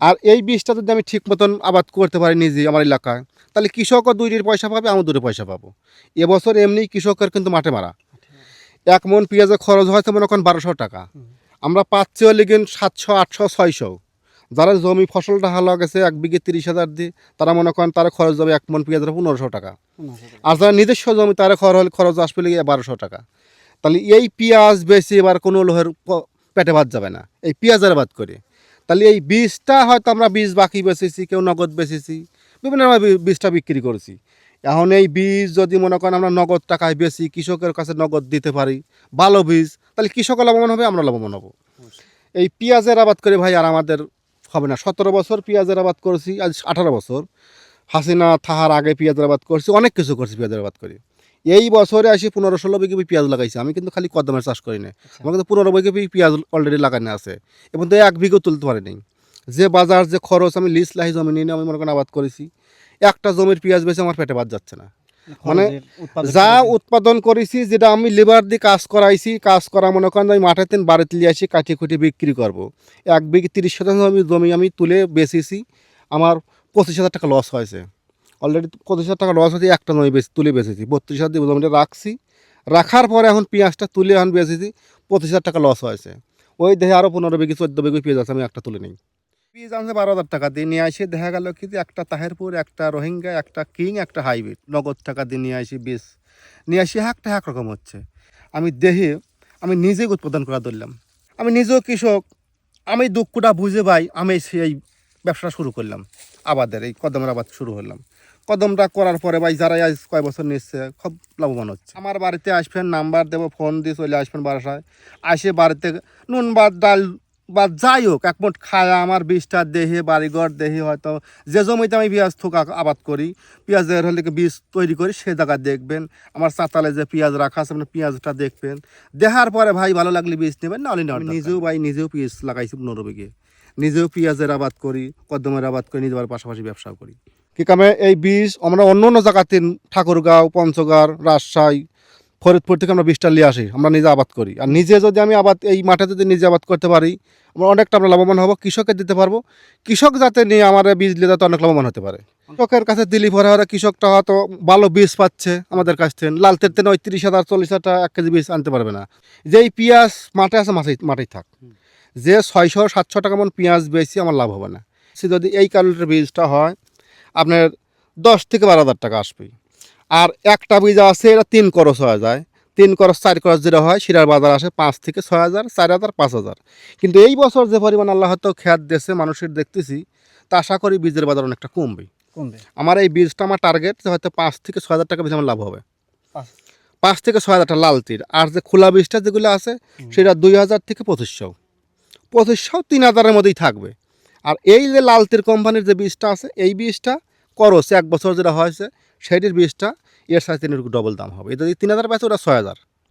আর এই বীজটা যদি আমি ঠিক মতন আবাদ করতে পারি নিজে আমার এলাকায়, তাহলে কৃষকও দুইটির পয়সা পাবে, আমি দুটো পয়সা পাবো। এবছর এমনি কৃষকের কিন্তু মাঠে মারা। এক মন পেঁয়াজের খরচ হয়তো মনে করেন বারোশো টাকা। আমরা পাচ্ছি হলে কিন্তু সাতশো, আটশো, ছয়শো। যারা জমি ফসলটা হালা গেছে, এক বিঘে তিরিশ হাজার দিয়ে, তারা মনে করেন তারা খরচ যাবে এক মন পেঁয়াজের পনেরোশো টাকা। আর যারা নিজস্ব জমি, তারা খরচ হলে খরচ আসবে লেগে বারোশো টাকা। তাহলে এই পেঁয়াজ বেশি এবার কোনো লোহের পেটে ভাত যাবে না। এই পেঁয়াজের বাদ করে। তাহলে এই বীজটা হয়তো আমরা বীজ বাকি বেচেছি কেউ নগদ বেচেছি। বিভিন্ন বী- বীজটা বিক্রি করেছি। এখন এই বীজ যদি মনে করেন আমরা নগদ টাকায় বেশি কৃষকের কাছে নগদ দিতে পারি ভালো বীজ তাহলে কৃষকও লাভবান হবে আমরা লাভবান হব। এই পেঁয়াজের আবাদ করে ভাই আর আমাদের হবে না। সতেরো বছর পেঁয়াজের আবাদ করেছি আজ আঠারো বছর। হাসিনা থাহার আগে পেঁয়াজের আবাদ করছি অনেক কিছু করছি পেঁয়াজের আবাদ করি। এই বছরে আসি পনেরো ষোলো বিঘে পেঁয়াজ লাগাইছি। আমি কিন্তু খালি কদমের চাষ করি না আমার কিন্তু পনেরো বিঘে পেঁয়াজ অলরেডি লাগানো আছে। এবং তো এক বিঘেও তুলতে পারিনি যে বাজার যে খরচ আমি লিস্ট লাহি জমি নিয়ে আমি মনে করেন আবাদ করেছি। একটা জমির পেঁয়াজ বেশি আমার পেটে বাদ যাচ্ছে না। মানে যা উৎপাদন করেছি যেটা আমি লেবার দিয়ে কাজ করাইছি কাজ করা মনে করেন আমি মাঠে তিন বাড়িতে নিয়ে আসি কাটিয়ে কুটিয়ে বিক্রি করব। এক বিঘে তিরিশ শতাংশ আমি জমি আমি তুলে বেচেছি। আমার পঁচিশ হাজার টাকা লস হয়েছে। অলরেডি পঁচিশ হাজার টাকা লস হয়েছে, একটা নয় বেশি, তুলে বেঁচেছি। বত্রিশ হাজার দিয়ে জমিটা রাখছি। রাখার পরে এখন পেঁয়াজটা তুলে এখন বেচেছি, পঁচিশ হাজার টাকা লস হয়েছে। ওই দেহে আরও পনেরো বিঘে, চোদ্দ বিঘে পেঁয়াজ আছে, আমি একটা তুলে নিই। পেঁয়াজ আনছে বারো হাজার টাকা, দিয়ে নিয়ে আসি, দেখা গেল কি যে একটা তাহেরপুর, একটা রোহিঙ্গা, একটা কিং, একটা হাইব্রিড। নগদ টাকা দিয়ে নিয়ে আসি বীজ নিয়ে আসি একটা এক রকম হচ্ছে। আমি দেহে আমি নিজেই উৎপাদন করা ধরলাম। আমি নিজেও কৃষক, আমি দুঃখটা বুঝে পাই আমি সেই ব্যবসা শুরু করলাম। আবাদের, এই কদমের আবাদ শুরু করলাম কদমটা করার পরে ভাই যারা আজ কয় বছর নিচ্ছে খুব লাভবান হচ্ছে। আমার বাড়িতে আসবেন নাম্বার দেবো ফোন দিয়ে চলে আসবেন বাসায়। আসে বাড়িতে নুন বা ডাল বা যাই হোক একমট খায় আমার বীজটা দেহে বাড়িঘর দেহে হয়তো। যে জমিতে আমি পেঁয়াজ থোকা আবাদ করি পেঁয়াজের হলে বীজ তৈরি করি সে জায়গা দেখবেন। আমার চাতালে যে পেঁয়াজ রাখা আছে আপনি পেঁয়াজটা দেখবেন। দেখার পরে ভাই ভালো লাগলে বীজ নেবেন না হলে না নিজেও ভাই নিজেও পেঁয়াজ লাগাইছি পনেরো বিঘে। নিজেও পেঁয়াজের আবাদ করি কদমের আবাদ করি নিজের পাশাপাশি ব্যবসাও করি। কি কামে এই বীজ আমরা অন্য অন্য জায়গাতে ঠাকুরগাঁও পঞ্চগড় রাজশাহী ফরিদপুর থেকে আমরা বীজটা নিয়ে আসি আমরা নিজে আবাদ করি। আর নিজে যদি আমি আবাদ এই মাঠে যদি নিজে আবাদ করতে পারি আমরা অনেকটা আমরা লাভবান হব কৃষকের দিতে পারব। কৃষক যাতে নিয়ে আমার বীজ নিয়ে যাতে অনেক লাভবান হতে পারে। কৃষকের কাছে দিলি পরে হলে কৃষকটা হয়তো ভালো বীজ পাচ্ছে আমাদের কাছ থেকে। লালতের থেকে ওই তিরিশ হাজার চল্লিশ হাজার টাকা এক কেজি বীজ আনতে পারবে না। যেই পেঁয়াজ মাঠে আছে মাঠে মাঠেই থাক। যে ছয়শো সাতশো টাকা মন পেঁয়াজ বেশি আমার লাভ হবে না। সে যদি এই কারণের বীজটা হয় আপনার দশ থেকে বারো হাজার টাকা আসবে। আর একটা বীজ আছে এটা তিন করস হয়ে যায়। তিন করস চার করস যেটা হয় সেটার বাজার আসে পাঁচ থেকে ছয় হাজার চার হাজার পাঁচ হাজার। কিন্তু এই বছর যে পরিমাণ আল্লাহ হয়তো খ্যাত দেশে মানুষের দেখতেছি তা আশা করি বীজের বাজার অনেকটা কমবে। কমবে। আমার এই বীজটা আমার টার্গেট হয়তো পাঁচ থেকে ছয় হাজার টাকা বীজ আমার লাভ হবে। পাঁচ। থেকে ছয় হাজার টাকা লাল তীর। আর যে খোলা বীজটা যেগুলো আছে সেটা দুই হাজার থেকে পঁচিশশো। পঁচিশশো তিন হাজারের মধ্যেই থাকবে। আর এই যে লালতির কোম্পানির যে বীজটা আছে, এই বীজটা করস এক বছর যেটা হয়েছে সেটির বীজটা এর সাথে তিন ডবল দাম হবে। এটা যদি তিন হাজার পাইছে, ওটা ছয় হাজার।